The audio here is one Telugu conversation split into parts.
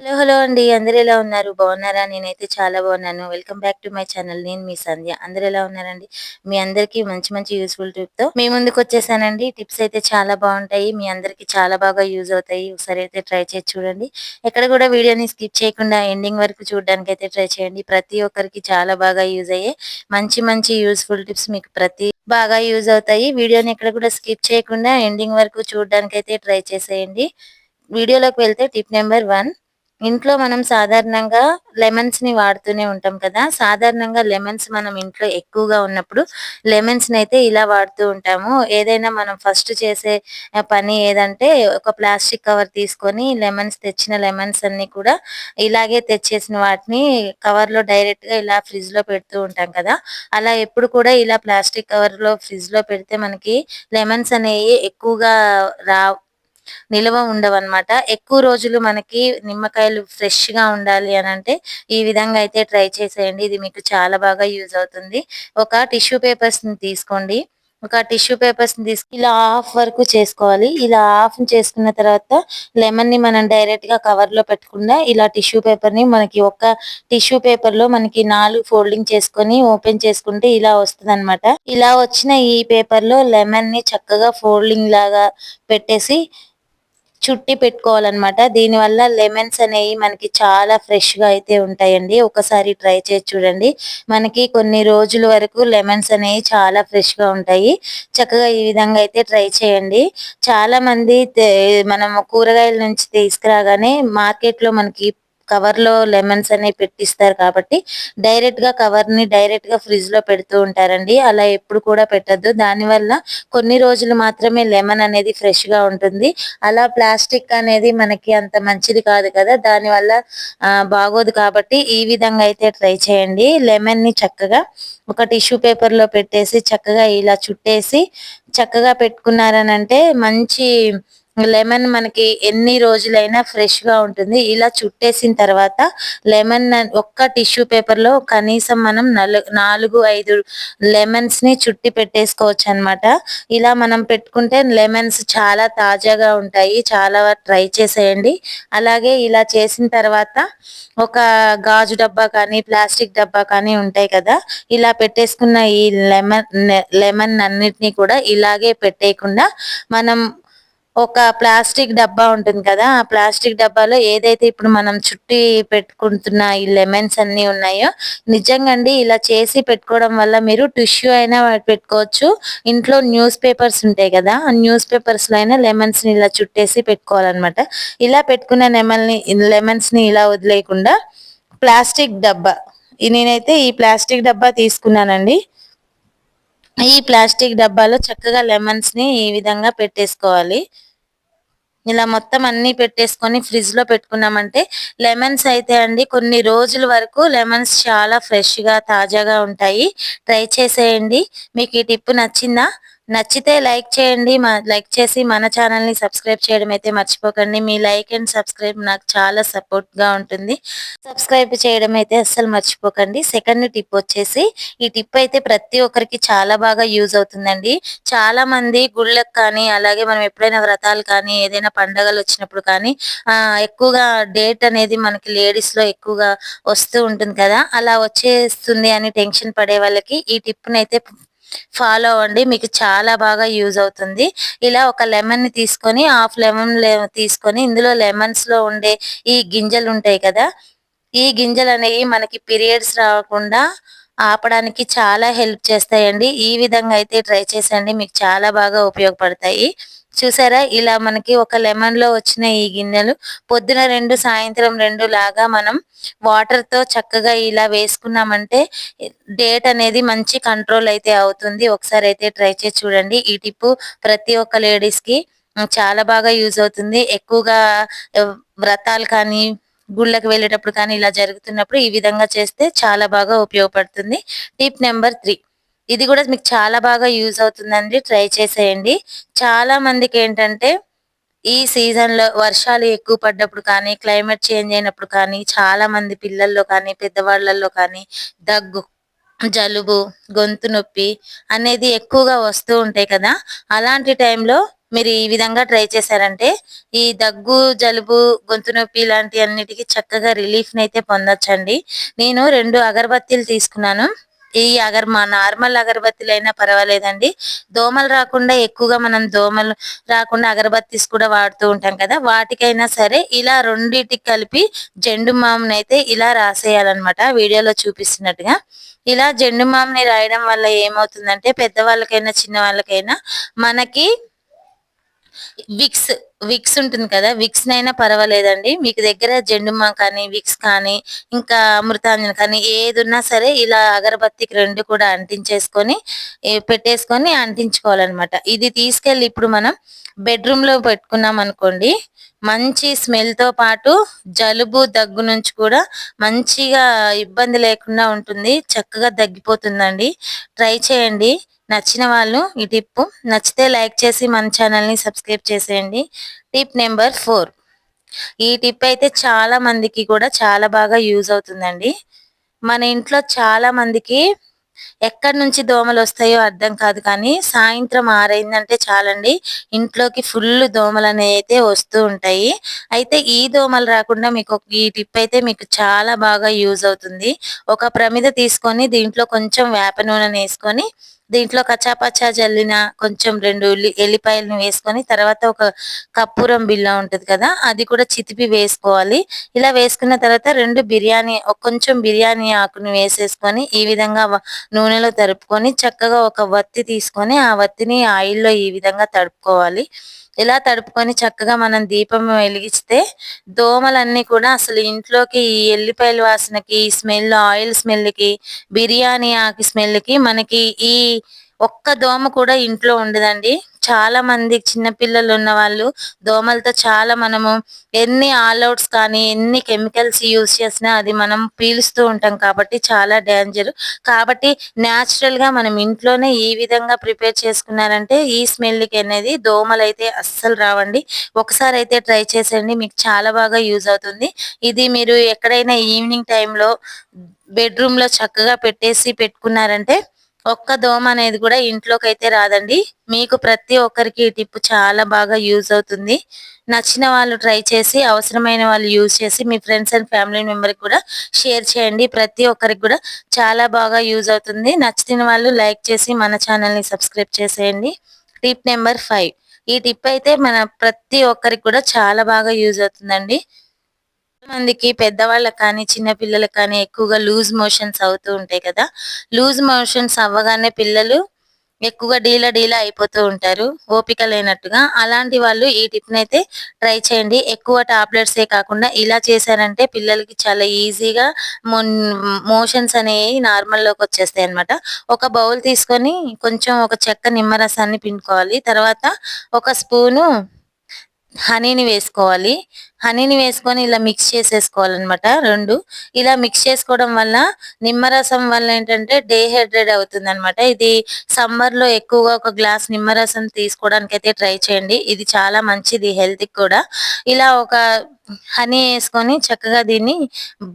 హలో హలో అండి. అందరు ఎలా ఉన్నారు? బాగున్నారా? నేనైతే చాలా బాగున్నాను. Welcome back to my channel నేను మీ సంధ్య. అందరు ఎలా ఉన్నారండి? మీ అందరికి మంచి మంచి యూస్ఫుల్ టిప్తో మీ ముందుకు వచ్చేసానండి. టిప్స్ అయితే చాలా బాగుంటాయి. మీ అందరికి చాలా బాగా యూజ్ అవుతాయి. ఒకసారి అయితే ట్రై చేసి చూడండి. ఎక్కడ కూడా వీడియోని స్కిప్ చేయకుండా ఎండింగ్ వరకు చూడడానికి అయితే ట్రై చేయండి. ప్రతి ఒక్కరికి చాలా బాగా యూజ్ అయ్యే మంచి మంచి యూస్ఫుల్ టిప్స్ మీకు ప్రతి బాగా యూజ్ అవుతాయి. వీడియోని ఎక్కడ కూడా స్కిప్ చేయకుండా ఎండింగ్ వరకు చూడడానికి అయితే ట్రై చేసేయండి. వీడియోలోకి వెళ్తే టిప్ నెంబర్ వన్ ఇంట్లో మనం సాధారణంగా లెమన్స్ని వాడుతూనే ఉంటాం కదా. సాధారణంగా లెమన్స్ మనం ఇంట్లో ఎక్కువగా ఉన్నప్పుడు లెమన్స్ని అయితే ఇలా వాడుతూ ఉంటాము. ఏదైనా మనం ఫస్ట్ చేసే పని ఏదంటే ఒక ప్లాస్టిక్ కవర్ తీసుకొని లెమన్స్ తెచ్చిన లెమన్స్ అన్ని కూడా ఇలాగే తెచ్చేసిన వాటిని కవర్లో డైరెక్ట్గా ఇలా ఫ్రిడ్జ్లో పెడుతూ ఉంటాం కదా. అలా ఎప్పుడు కూడా ఇలా ప్లాస్టిక్ కవర్లో ఫ్రిడ్జ్లో పెడితే మనకి లెమన్స్ అనేవి ఎక్కువగా రా నిల్వ ఉండవన్నమాట. ఎక్కువ రోజులు మనకి నిమ్మకాయలు ఫ్రెష్గా ఉండాలి అని అంటే ఈ విధంగా అయితే ట్రై చేసేయండి. ఇది మీకు చాలా బాగా యూజ్ అవుతుంది. ఒక టిష్యూ పేపర్స్ని తీసుకోండి. ఒక టిష్యూ పేపర్స్ని తీసుకు ఇలా హాఫ్ వరకు చేసుకోవాలి. ఇలా హాఫ్ చేసుకున్న తర్వాత లెమన్ని మనం డైరెక్ట్గా కవర్లో పెట్టకుండా ఇలా టిష్యూ పేపర్ని మనకి ఒక టిష్యూ పేపర్లో మనకి నాలుగు ఫోల్డింగ్ చేసుకొని ఓపెన్ చేసుకుంటే ఇలా వస్తుంది ఇలా వచ్చిన ఈ పేపర్లో లెమన్ని చక్కగా ఫోల్డింగ్ లాగా పెట్టేసి చుట్టి పెట్టుకోవాలన్నమాట. దీనివల్ల లెమన్స్ అనేవి మనకి చాలా ఫ్రెష్గా అయితే ఉంటాయండి. ఒకసారి ట్రై చేసి చూడండి. మనకి కొన్ని రోజుల వరకు లెమన్స్ అనేవి చాలా ఫ్రెష్గా ఉంటాయి. చక్కగా ఈ విధంగా అయితే ట్రై చేయండి. చాలా మంది మనం కూరగాయల నుంచి తీసుకురాగానే మార్కెట్లో మనకి కవర్లో లెమన్స్ అనేవి పెట్టిస్తారు కాబట్టి డైరెక్ట్గా కవర్ని డైరెక్ట్గా ఫ్రిడ్జ్లో పెడుతూ ఉంటారండి. అలా ఎప్పుడు కూడా పెట్టద్దు. దానివల్ల కొన్ని రోజులు మాత్రమే లెమన్ అనేది ఫ్రెష్గా ఉంటుంది. అలా ప్లాస్టిక్ అనేది మనకి అంత మంచిది కాదు కదా. దానివల్ల బాగోదు కాబట్టి ఈ విధంగా అయితే ట్రై చేయండి. లెమన్ని చక్కగా ఒక టిష్యూ పేపర్లో పెట్టేసి చక్కగా ఇలా చుట్టేసి చక్కగా పెట్టుకున్నారనంటే మంచి లెమన్ మనకి ఎన్ని రోజులైనా ఫ్రెష్గా ఉంటుంది. ఇలా చుట్టేసిన తర్వాత లెమన్ ఒక్క టిష్యూ పేపర్లో కనీసం మనం నాలుగు ఐదు లెమన్స్ని చుట్టి పెట్టేసుకోవచ్చు అనమాట ఇలా మనం పెట్టుకుంటే లెమన్స్ చాలా తాజాగా ఉంటాయి. చాలా ట్రై చేసేయండి. అలాగే ఇలా చేసిన తర్వాత ఒక గాజు డబ్బా కానీ ప్లాస్టిక్ డబ్బా కానీ ఉంటాయి కదా ఇలా పెట్టేసుకున్న ఈ లెమన్ లెమన్ అన్నిటినీ కూడా ఇలాగే పెట్టేయకుండా మనం ఒక ప్లాస్టిక్ డబ్బా ఉంటుంది కదా ఆ ప్లాస్టిక్ డబ్బాలో ఏదైతే ఇప్పుడు మనం చుట్టి పెట్టుకుంటున్న ఈ లెమన్స్ అన్ని ఉన్నాయో నిజంగా అండి ఇలా చేసి పెట్టుకోవడం వల్ల మీరు టిష్యూ అయినా పెట్టుకోవచ్చు. ఇంట్లో న్యూస్ పేపర్స్ ఉంటాయి కదా ఆ న్యూస్ పేపర్స్లో అయినా లెమన్స్ని ఇలా చుట్టేసి పెట్టుకోవాలన్నమాట. ఇలా పెట్టుకున్న లెమన్ని లెమన్స్ని ఇలా వదిలేయకుండా ప్లాస్టిక్ డబ్బా నేనైతే ఈ ప్లాస్టిక్ డబ్బా తీసుకున్నానండి. ఈ ప్లాస్టిక్ డబ్బాలో చక్కగా లెమన్స్ని ఈ విధంగా పెట్టేసుకోవాలి. ఇలా మొత్తం అన్ని పెట్టేసుకొని ఫ్రిడ్జ్లో పెట్టుకున్నామంటే లెమన్స్ అయితే అండి కొన్ని రోజుల వరకు లెమన్స్ చాలా ఫ్రెష్గా తాజాగా ఉంటాయి. ట్రై చేసేయండి. మీకు ఈ టిప్ నచ్చిందా? నచ్చితే లైక్ చేయండి లైక్ చేసి మన ఛానల్ని సబ్స్క్రైబ్ చేయడం అయితే మర్చిపోకండి. మీ లైక్ అండ్ సబ్స్క్రైబ్ నాకు చాలా సపోర్ట్గా ఉంటుంది. సబ్స్క్రైబ్ చేయడం అయితే అస్సలు మర్చిపోకండి. సెకండ్ టిప్ వచ్చేసి ఈ టిప్ అయితే ప్రతి ఒక్కరికి చాలా బాగా యూజ్ అవుతుందండి. చాలా మంది గుళ్ళకు కానీ అలాగే మనం ఎప్పుడైనా వ్రతాలు కానీ ఏదైనా పండగలు వచ్చినప్పుడు కానీ ఆ ఎక్కువగా డేట్ అనేది మనకి లేడీస్లో ఎక్కువగా వస్తూ ఉంటుంది కదా. అలా వచ్చేస్తుంది అని టెన్షన్ పడే వాళ్ళకి ఈ టిప్ అయితే ఫాలో అవ్వండి. మీకు చాలా బాగా యూజ్ అవుతుంది. ఇలా ఒక లెమన్ని తీసుకొని హాఫ్ లెమన్ తీసుకొని ఇందులో లెమన్స్లో ఉండే ఈ గింజలు ఉంటాయి కదా ఈ గింజలు అనేవి మనకి పీరియడ్స్ రాకుండా ఆపడానికి చాలా హెల్ప్ చేస్తాయండి. ఈ విధంగా అయితే ట్రై చేసండి. మీకు చాలా బాగా ఉపయోగపడతాయి. చూసారా? ఇలా మనకి ఒక లెమన్లో వచ్చిన ఈ గిన్నెలు. పొద్దున రెండు సాయంత్రం రెండు లాగా మనం వాటర్తో చక్కగా ఇలా వేసుకున్నామంటే డేట్ అనేది మంచి కంట్రోల్ అయితే అవుతుంది. ఒకసారి అయితే ట్రై చేసి చూడండి. ఈ టిప్ ప్రతి ఒక్క లేడీస్కి చాలా బాగా యూజ్ అవుతుంది. ఎక్కువగా వ్రతాలు కానీ గుళ్ళకి వెళ్ళేటప్పుడు కానీ ఇలా జరుగుతున్నప్పుడు ఈ విధంగా చేస్తే చాలా బాగా ఉపయోగపడుతుంది. టిప్ నెంబర్ త్రీ ఇది కూడా మీకు చాలా బాగా యూజ్ అవుతుందండి. ట్రై చేసేయండి. చాలా మందికి ఏంటంటే ఈ సీజన్లో వర్షాలు ఎక్కువ పడ్డప్పుడు కానీ క్లైమేట్ చేంజ్ అయినప్పుడు కానీ చాలా మంది పిల్లల్లో కానీ పెద్దవాళ్ళల్లో కానీ దగ్గు జలుబు గొంతు నొప్పి అనేది ఎక్కువగా వస్తూ ఉంటాయి కదా. అలాంటి టైంలో మీరు ఈ విధంగా ట్రై చేశారంటే ఈ దగ్గు జలుబు గొంతు నొప్పి ఇలాంటి అన్నిటికీ చక్కగా రిలీఫ్ని అయితే పొందొచ్చండి. నేను రెండు అగరబత్తీలు తీసుకున్నాను. ఈ అగర్ మా నార్మల్ అగరబత్తిలైనా అయినా పర్వాలేదండి. దోమలు రాకుండా ఎక్కువగా మనం దోమలు రాకుండా అగరబత్తీస్ కూడా వాడుతూ ఉంటాం కదా. వాటికైనా సరే ఇలా రెండింటికి కలిపి జెండు మామని అయితే ఇలా రాసేయాలన్నమాట. వీడియోలో చూపిస్తున్నట్టుగా. ఇలా జెండు మామని రాయడం వల్ల ఏమవుతుందంటే పెద్దవాళ్ళకైనా చిన్న వాళ్ళకైనా మనకి విక్స్ విక్స్ ఉంటుంది కదా విక్స్ నైనా పర్వాలేదండి. మీకు దగ్గర జెండుమా కానీ విక్స్ కానీ ఇంకా అమృతాంజన్ కానీ ఏది ఉన్నా సరే ఇలా అగరబత్తికి రెండు కూడా అంటించేసుకొని పెట్టేసుకొని అంటించుకోవాలన్నమాట. ఇది తీసుకెళ్ళి ఇప్పుడు మనం బెడ్రూమ్లో పెట్టుకున్నాం అనుకోండి మంచి స్మెల్తో పాటు జలుబు దగ్గు నుంచి కూడా మంచిగా ఇబ్బంది లేకుండా ఉంటుంది చక్కగా తగ్గిపోతుందండి ట్రై చేయండి. నచ్చిన వాళ్ళు ఈ టిప్ నచ్చితే లైక్ చేసి మన ఛానల్ని సబ్స్క్రైబ్ చేసేయండి. Tip number four. ఈ టిప్ అయితే చాలా మందికి కూడా చాలా బాగా యూజ్ అవుతుందండి. మన ఇంట్లో చాలా మందికి ఎక్కడి నుంచి దోమలు వస్తాయో అర్థం కాదు కానీ సాయంత్రం ఆరైందంటే చాలండి. ఇంట్లోకి ఫుల్ దోమలు అనేవి అయితే వస్తూ ఉంటాయి. అయితే ఈ దోమలు రాకుండా మీకు ఈ టిప్ అయితే మీకు చాలా బాగా యూజ్ అవుతుంది. ఒక ప్రమిద తీసుకొని దీంట్లో కొంచెం వేప నూనె వేసుకొని దీంట్లో కచ్చాపచ్చా జల్లిన కొంచెం రెండు ఉల్లి ఎల్లిపాయలను వేసుకొని తర్వాత ఒక కప్పూరం బిల్ల ఉంటుంది కదా అది కూడా చితిపి వేసుకోవాలి. ఇలా వేసుకున్న తర్వాత రెండు బిర్యానీ కొంచెం బిర్యానీ ఆకును వేసేసుకొని ఈ విధంగా నూనెలో తరుపుకొని చక్కగా ఒక వత్తి తీసుకొని ఆ వత్తిని ఆయిల్లో ఈ విధంగా తడుపుకోవాలి. ఇలా తడుపుకొని చక్కగా మనం దీపం వెలిగిస్తే దోమలన్నీ కూడా అసలు ఇంట్లోకి ఈ ఎల్లిపాయల వాసనకి స్మెల్ ఆయిల్ స్మెల్కి బిర్యానీ ఆకి స్మెల్కి మనకి ఈ ఒక్క దోమ కూడా ఇంట్లో ఉండదండి. చాలా మంది చిన్న పిల్లలు ఉన్న వాళ్ళు దోమలతో చాలా మనము ఎన్ని ఆల్అౌట్స్ కానీ ఎన్ని కెమికల్స్ యూజ్ చేసినా అది మనం పీలుస్తూ ఉంటాం కాబట్టి చాలా డేంజర్ కాబట్టి న్యాచురల్గా మనం ఇంట్లోనే ఈ విధంగా ప్రిపేర్ చేసుకున్నారంటే ఈ స్మెల్కి అనేది దోమలు అయితే అస్సలు రావండి. ఒకసారి అయితే ట్రై చేసేయండి మీకు చాలా బాగా యూజ్ అవుతుంది. ఇది మీరు ఎక్కడైనా ఈవినింగ్ టైంలో బెడ్రూమ్లో చక్కగా పెట్టేసి పెట్టుకున్నారంటే ఒక్క దోమ అనేది కూడా ఇంట్లోకి అయితే రాదండి. మీకు ప్రతి ఒక్కరికి ఈ టిప్ చాలా బాగా యూజ్ అవుతుంది. నచ్చిన వాళ్ళు ట్రై చేసి అవసరమైన వాళ్ళు యూజ్ చేసి మీ ఫ్రెండ్స్ అండ్ ఫ్యామిలీ మెంబర్ కూడా షేర్ చేయండి. ప్రతి ఒక్కరికి కూడా చాలా బాగా యూజ్ అవుతుంది. నచ్చిన వాళ్ళు లైక్ చేసి మన ఛానల్ని సబ్స్క్రైబ్ చేసేయండి. Tip number five. ఈ టిప్ అయితే మన ప్రతి ఒక్కరికి కూడా చాలా బాగా యూజ్ అవుతుందండి. మందికి పెద్దవాళ్ళకి కానీ చిన్న పిల్లలకు కానీ ఎక్కువగా లూజ్ మోషన్స్ అవుతూ ఉంటాయి కదా. లూజ్ మోషన్స్ అవ్వగానే పిల్లలు ఎక్కువగా డీలా డీలా అయిపోతూ ఉంటారు ఓపిక లేనట్టుగా అలాంటి వాళ్ళు ఈ టిప్ని అయితే ట్రై చేయండి. ఎక్కువ టాబ్లెట్స్ ఏ కాకుండా ఇలా చేశారంటే పిల్లలకి చాలా ఈజీగా మోషన్స్ అనేవి నార్మల్లోకి వచ్చేస్తాయి అనమాట ఒక బౌల్ తీసుకొని కొంచెం ఒక చెక్క నిమ్మరసాన్ని పిండుకోవాలి. తర్వాత ఒక స్పూను హనీని వేసుకోవాలి. హనీని వేసుకొని ఇలా మిక్స్ చేసేసుకోవాలన్నమాట రెండు. ఇలా మిక్స్ చేసుకోవడం వల్ల నిమ్మరసం వల్ల ఏంటంటే డీహైడ్రేట్ అవుతుంది అనమాట ఇది సమ్మర్లో ఎక్కువగా ఒక గ్లాస్ నిమ్మరసం తీసుకోవడానికి అయితే ట్రై చేయండి. ఇది చాలా మంచిది హెల్త్ కూడా. ఇలా ఒక హనీ వేసుకొని చక్కగా దీన్ని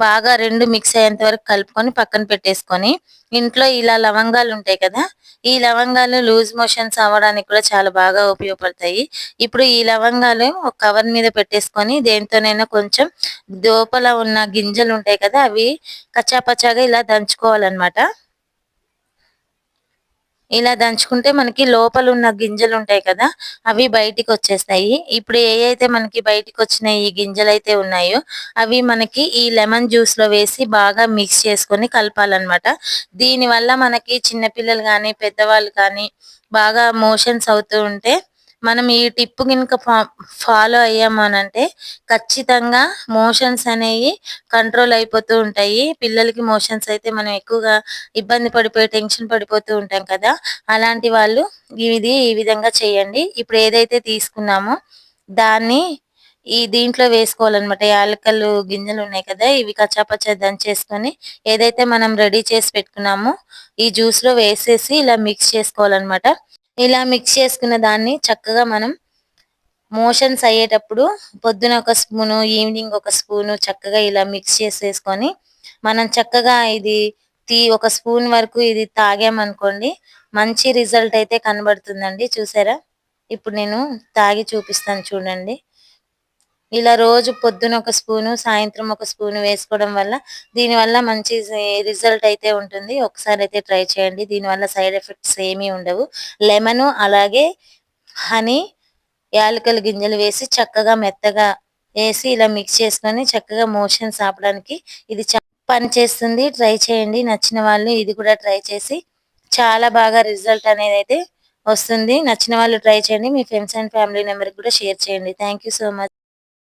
బాగా రెండు మిక్స్ అయ్యేంత వరకు కలుపుకొని పక్కన పెట్టేసుకొని ఇంట్లో ఇలా లవంగాలు ఉంటాయి కదా ఈ లవంగాలు లూజ్ మోషన్స్ అవ్వడానికి కూడా చాలా బాగా ఉపయోగపడతాయి. ఇప్పుడు ఈ లవంగాలు ఒక కవర్ మీద పెట్టేసుకొని దేంతోనైనా కొంచెం దోపల ఉన్న గింజలు ఉంటాయి కదా అవి కచ్చాపచ్చాగా ఇలా దంచుకోవాలన్నమాట. ఇలా దంచుకుంటే మనకి లోపల ఉన్న గింజలు ఉంటాయి కదా అవి బయటికి వచ్చేస్తాయి. ఇప్పుడు ఏ అయితే మనకి బయటికి వచ్చిన ఈ గింజలు అయితే ఉన్నాయో అవి మనకి ఈ లెమన్ జ్యూస్లో వేసి బాగా మిక్స్ చేసుకొని కలపాలన్నమాట. దీని వల్ల మనకి చిన్నపిల్లలు కానీ పెద్దవాళ్ళు కానీ బాగా మోషన్స్ అవుతూ ఉంటే మనం ఈ టిప్ కనుక ఫాలో అయ్యాము అంటే ఖచ్చితంగా మోషన్స్ అనేవి కంట్రోల్ అయిపోతూ ఉంటాయి. పిల్లలకి మోషన్స్ అయితే మనం ఎక్కువగా ఇబ్బంది పడిపోయి టెన్షన్ పడిపోతూ ఉంటాం కదా. అలాంటి వాళ్ళు ఇది ఈ విధంగా చేయండి. ఇప్పుడు ఏదైతే తీసుకున్నామో దాన్ని ఈ దీంట్లో వేసుకోవాలన్నమాట. యాలకలు గింజలు ఉన్నాయి కదా ఇవి కచ్చాపచ్చా దంచేసుకొని ఏదైతే మనం రెడీ చేసి పెట్టుకున్నామో ఈ జ్యూస్లో వేసేసి ఇలా మిక్స్ చేసుకోవాలన్నమాట. ఇలా మిక్స్ చేసుకున్న దాన్ని చక్కగా మనం మోషన్స్ అయ్యేటప్పుడు పొద్దున ఒక స్పూను ఈవినింగ్ ఒక స్పూను చక్కగా ఇలా మిక్స్ చేసేసుకొని మనం చక్కగా ఇది తీ ఒక స్పూన్ వరకు ఇది తాగామనుకోండి మంచి రిజల్ట్ అయితే కనబడుతుందండి. చూసారా? ఇప్పుడు నేను తాగి చూపిస్తాను చూడండి. ఇలా రోజు పొద్దున ఒక స్పూను సాయంత్రం ఒక స్పూను వేసుకోవడం వల్ల దీనివల్ల మంచి రిజల్ట్ అయితే ఉంటుంది. ఒకసారి అయితే ట్రై చేయండి. దీనివల్ల సైడ్ ఎఫెక్ట్స్ ఏమీ ఉండవు. లెమన్ అలాగే హనీ యాలకల గింజలు వేసి చక్కగా మెత్తగా వేసి ఇలా మిక్స్ చేసుకొని చక్కగా మోషన్స్ ఆపడానికి ఇది పనిచేస్తుంది ట్రై చేయండి. నచ్చిన వాళ్ళు ఇది కూడా ట్రై చేసి చాలా బాగా రిజల్ట్ అనేది అయితే వస్తుంది. నచ్చిన వాళ్ళు ట్రై చేయండి. మీ ఫ్రెండ్స్ అండ్ ఫ్యామిలీ నెంబర్ కూడా షేర్ చేయండి. Thank so much.